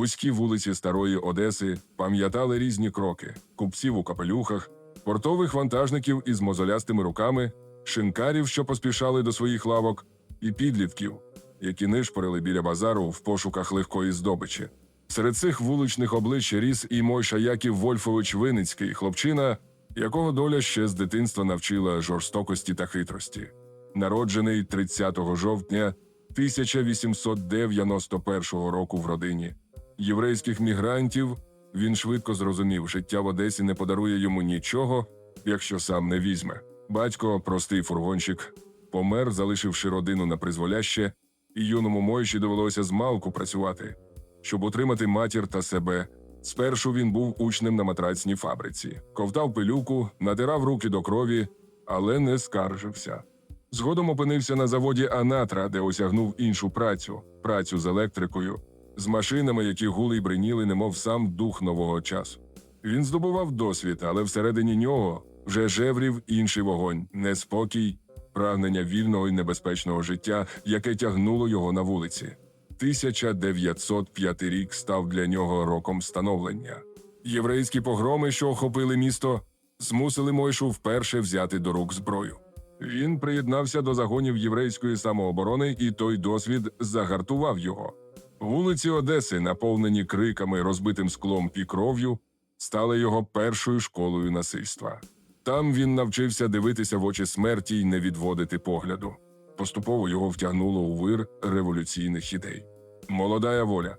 Вузькі вулиці Старої Одеси пам'ятали різні кроки: купців у капелюхах, портових вантажників із мозолястими руками, шинкарів, що поспішали до своїх лавок, і підлітків, які нишпорили біля базару в пошуках легкої здобичі. Серед цих вуличних облич ріс і Мойша Яків Вольфович Виницький, хлопчина, якого доля ще з дитинства навчила жорстокості та хитрості. Народжений 30 жовтня 1891 року в родині єврейських мігрантів, він швидко зрозумів, життя в Одесі не подарує йому нічого, якщо сам не візьме. Батько, простий фургонщик, помер, залишивши родину на призволяще, і юному Мойші довелося змалку працювати, щоб утримати матір та себе. Спершу він був учнем на матрацній фабриці, ковтав пилюку, натирав руки до крові, але не скаржився. Згодом опинився на заводі Анатра, де осягнув іншу працю працю з електрикою, з машинами, які гули й бриніли, немов сам дух нового часу. Він здобував досвід, але всередині нього вже жеврів інший вогонь, неспокій, прагнення вільного і небезпечного життя, яке тягнуло його на вулиці. 1905 рік став для нього роком становлення. Єврейські погроми, що охопили місто, змусили Мойшу вперше взяти до рук зброю. Він приєднався до загонів єврейської самооборони, і той досвід загартував його. Вулиці Одеси, наповнені криками, розбитим склом і кров'ю, стали його першою школою насильства. Там він навчився дивитися в очі смерті й не відводити погляду. Поступово його втягнуло у вир революційних ідей. Молодая воля,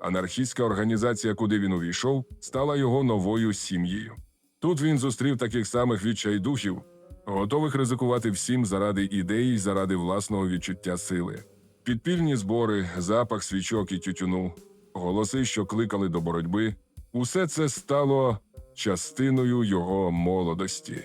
анархістська організація, куди він увійшов, стала його новою сім'єю. Тут він зустрів таких самих відчайдухів, готових ризикувати всім заради ідеї й заради власного відчуття сили. Підпільні збори, запах свічок і тютюну, голоси, що кликали до боротьби, усе це стало частиною його молодості.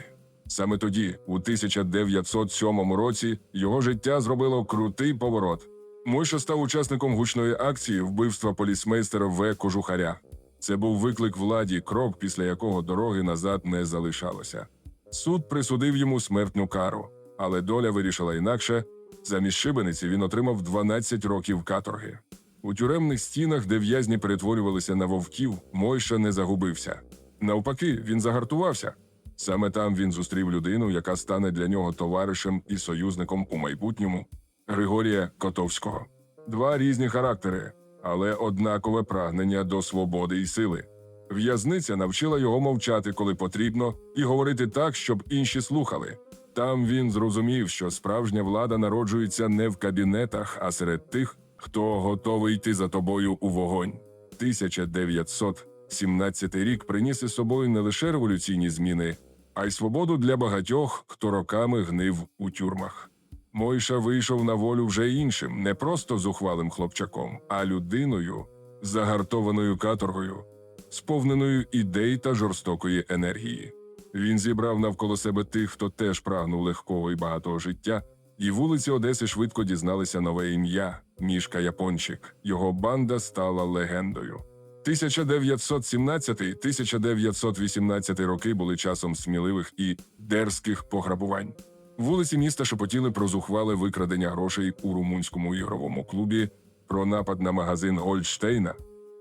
Саме тоді, у 1907 році, його життя зробило крутий поворот. Мойша став учасником гучної акції вбивства полісмейстера В. Кожухаря. Це був виклик владі, крок, після якого дороги назад не залишалося. Суд присудив йому смертну кару, але доля вирішила інакше. Замість шибениці він отримав 12 років каторги. У тюремних стінах, де в'язні перетворювалися на вовків, Мойша не загубився. Навпаки, він загартувався. Саме там він зустрів людину, яка стане для нього товаришем і союзником у майбутньому Григорія Котовського. Два різні характери, але однакове прагнення до свободи і сили. В'язниця навчила його мовчати, коли потрібно, і говорити так, щоб інші слухали. Там він зрозумів, що справжня влада народжується не в кабінетах, а серед тих, хто готовий йти за тобою у вогонь. 1917 рік приніс із собою не лише революційні зміни, а й свободу для багатьох, хто роками гнив у тюрмах. Мойша вийшов на волю вже іншим, не просто зухвалим хлопчаком, а людиною, загартованою каторгою, сповненою ідей та жорстокої енергії. Він зібрав навколо себе тих, хто теж прагнув легкого і багатого життя, і вулиці Одеси швидко дізналися нове ім'я Мішка Япончик. Його банда стала легендою. 1917-1918 роки були часом сміливих і дерзких пограбувань. Вулиці міста шепотіли про зухвале викрадення грошей у румунському ігровому клубі, про напад на магазин Гольдштейна,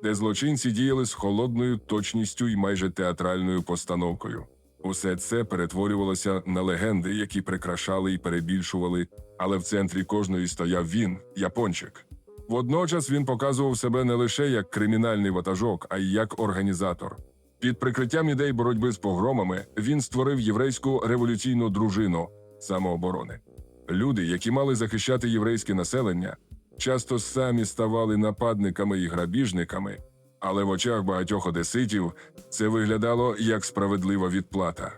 де злочинці діяли з холодною точністю і майже театральною постановкою. Усе це перетворювалося на легенди, які прикрашали і перебільшували, але в центрі кожної стояв він, япончик. Водночас він показував себе не лише як кримінальний ватажок, а й як організатор. Під прикриттям ідей боротьби з погромами він створив єврейську революційну дружину самооборони. Люди, які мали захищати єврейське населення, часто самі ставали нападниками і грабіжниками, але в очах багатьох одеситів це виглядало як справедлива відплата.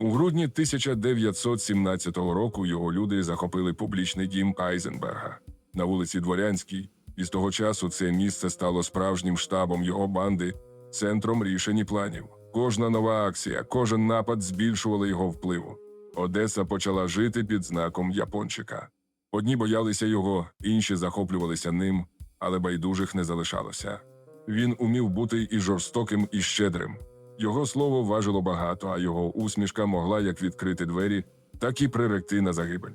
У грудні 1917 року його люди захопили публічний дім Айзенберга на вулиці Дворянській, і з того часу це місце стало справжнім штабом його банди, центром рішень і планів. Кожна нова акція, кожен напад збільшували його впливу. Одеса почала жити під знаком Япончика. Одні боялися його, інші захоплювалися ним, але байдужих не залишалося. Він умів бути і жорстоким, і щедрим. Його слово важило багато, а його усмішка могла як відкрити двері, так і приректи на загибель.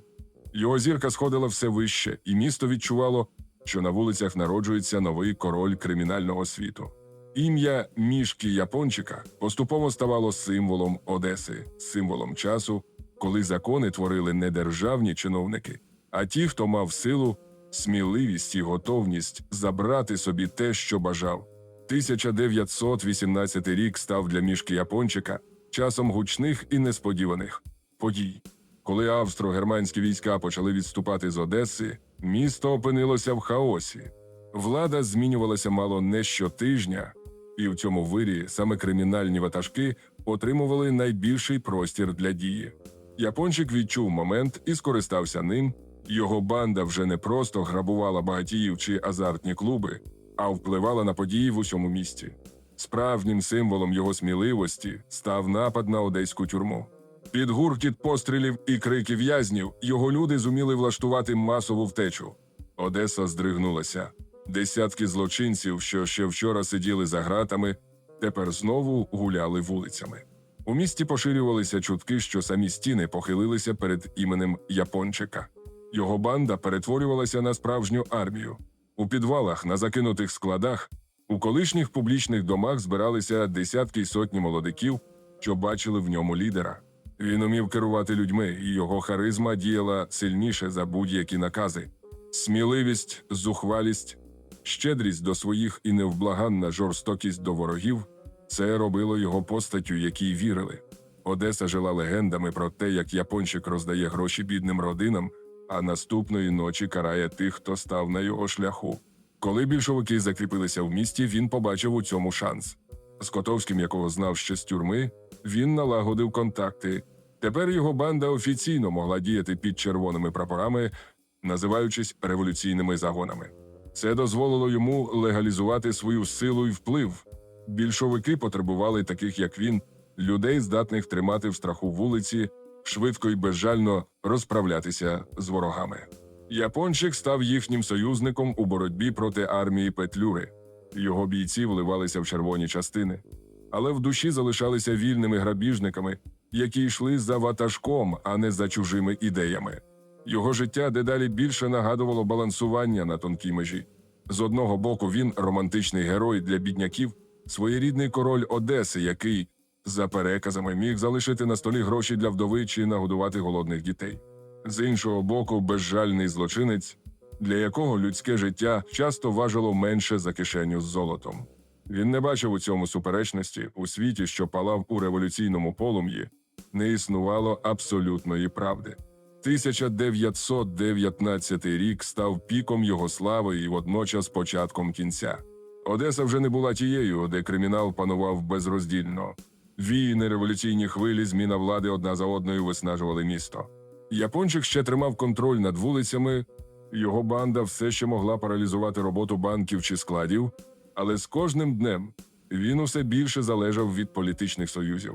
Його зірка сходила все вище, і місто відчувало, що на вулицях народжується новий король кримінального світу. Ім'я мішки Япончика поступово ставало символом Одеси, символом часу, коли закони творили не державні чиновники, а ті, хто мав силу, сміливість і готовність забрати собі те, що бажав. 1918 рік став для мішки Япончика часом гучних і несподіваних подій. Коли австро-германські війська почали відступати з Одеси, місто опинилося в хаосі. Влада змінювалася мало не щотижня, і в цьому вирі саме кримінальні ватажки отримували найбільший простір для дії. Япончик відчув момент і скористався ним. Його банда вже не просто грабувала багатіїв чи азартні клуби, а впливала на події в усьому місті. Справжнім символом його сміливості став напад на одеську тюрму. Під гуркіт пострілів і крики в'язнів його люди зуміли влаштувати масову втечу. Одеса здригнулася. Десятки злочинців, що ще вчора сиділи за гратами, тепер знову гуляли вулицями. У місті поширювалися чутки, що самі стіни похилилися перед іменем Япончика. Його банда перетворювалася на справжню армію. У підвалах, на закинутих складах, у колишніх публічних домах збиралися десятки й сотні молодиків, що бачили в ньому лідера. Він умів керувати людьми, і його харизма діяла сильніше за будь-які накази. Сміливість, зухвалість, щедрість до своїх і невблаганна жорстокість до ворогів це робило його постаттю, якій вірили. Одеса жила легендами про те, як япончик роздає гроші бідним родинам, а наступної ночі карає тих, хто став на його шляху. Коли більшовики закріпилися в місті, він побачив у цьому шанс. З Котовським, якого знав ще з тюрми, він налагодив контакти. Тепер його банда офіційно могла діяти під червоними прапорами, називаючись революційними загонами. Це дозволило йому легалізувати свою силу і вплив. Більшовики потребували таких, як він, людей, здатних тримати в страху вулиці, швидко і безжально розправлятися з ворогами. Япончик став їхнім союзником у боротьбі проти армії Петлюри. Його бійці вливалися в червоні частини, але в душі залишалися вільними грабіжниками, які йшли за ватажком, а не за чужими ідеями. Його життя дедалі більше нагадувало балансування на тонкій межі. З одного боку, він романтичний герой для бідняків, своєрідний король Одеси, який, за переказами, міг залишити на столі гроші для вдови чи нагодувати голодних дітей. З іншого боку, безжальний злочинець, для якого людське життя часто важило менше за кишеню з золотом. Він не бачив у цьому суперечності у світі, що палав у революційному полум'ї, не існувало абсолютної правди. 1919 рік став піком його слави і водночас початком кінця. Одеса вже не була тією, де кримінал панував безроздільно. Війни, революційні хвилі, зміна влади одна за одною виснажували місто. Япончик ще тримав контроль над вулицями, його банда все ще могла паралізувати роботу банків чи складів, але з кожним днем він усе більше залежав від політичних союзів.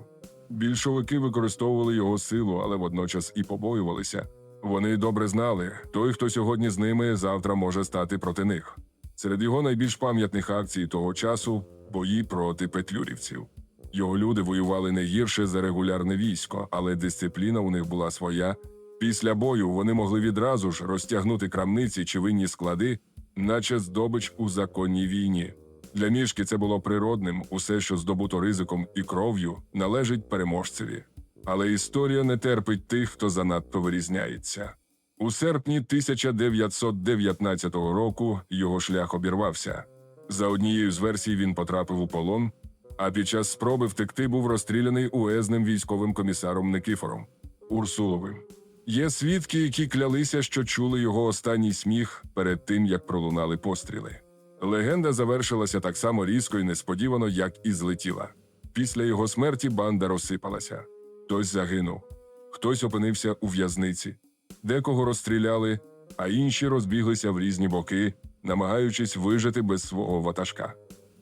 Більшовики використовували його силу, але водночас і побоювалися. Вони добре знали, той, хто сьогодні з ними, завтра може стати проти них. Серед його найбільш пам'ятних акцій того часу бої проти петлюрівців. Його люди воювали не гірше за регулярне військо, але дисципліна у них була своя. Після бою вони могли відразу ж розтягнути крамниці чи винні склади, наче здобич у законній війні. Для мішки це було природним, усе, що здобуто ризиком і кров'ю, належить переможцеві. Але історія не терпить тих, хто занадто вирізняється. У серпні 1919 року його шлях обірвався. За однією з версій він потрапив у полон, а під час спроби втекти був розстріляний уезним військовим комісаром Никифором Урсуловим. Є свідки, які клялися, що чули його останній сміх перед тим, як пролунали постріли. Легенда завершилася так само різко і несподівано, як і злетіла. Після його смерті банда розсипалася. Хтось загинув, хтось опинився у в'язниці, декого розстріляли, а інші розбіглися в різні боки, намагаючись вижити без свого ватажка.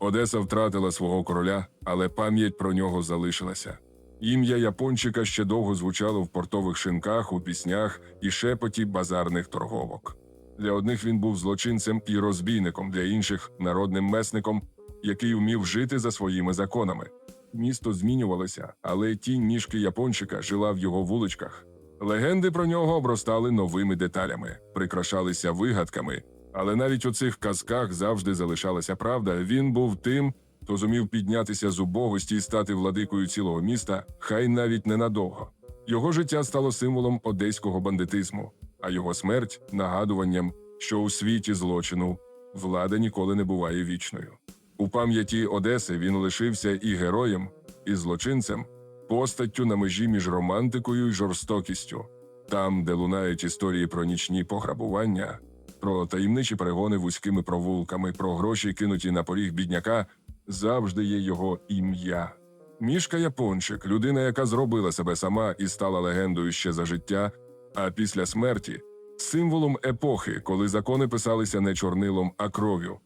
Одеса втратила свого короля, але пам'ять про нього залишилася. Ім'я Япончика ще довго звучало в портових шинках, у піснях і шепоті базарних торговок. Для одних він був злочинцем і розбійником, для інших народним месником, який вмів жити за своїми законами. Місто змінювалося, але тінь ніжки Япончика жила в його вуличках. Легенди про нього обростали новими деталями, прикрашалися вигадками, Але навіть у цих казках завжди залишалася правда. Він був тим, хто зумів піднятися з убогості і стати владикою цілого міста, хай навіть ненадовго. Його життя стало символом одеського бандитизму, а його смерть нагадуванням, що у світі злочину влада ніколи не буває вічною. У пам'яті Одеси він лишився і героєм, і злочинцем, постаттю на межі між романтикою і жорстокістю, там, де лунають історії про нічні пограбування, про таємничі перегони вузькими провулками, про гроші, кинуті на поріг бідняка, завжди є його ім'я. Мішка Япончик, людина, яка зробила себе сама і стала легендою ще за життя, а після смерті символом епохи, коли закони писалися не чорнилом, а кров'ю,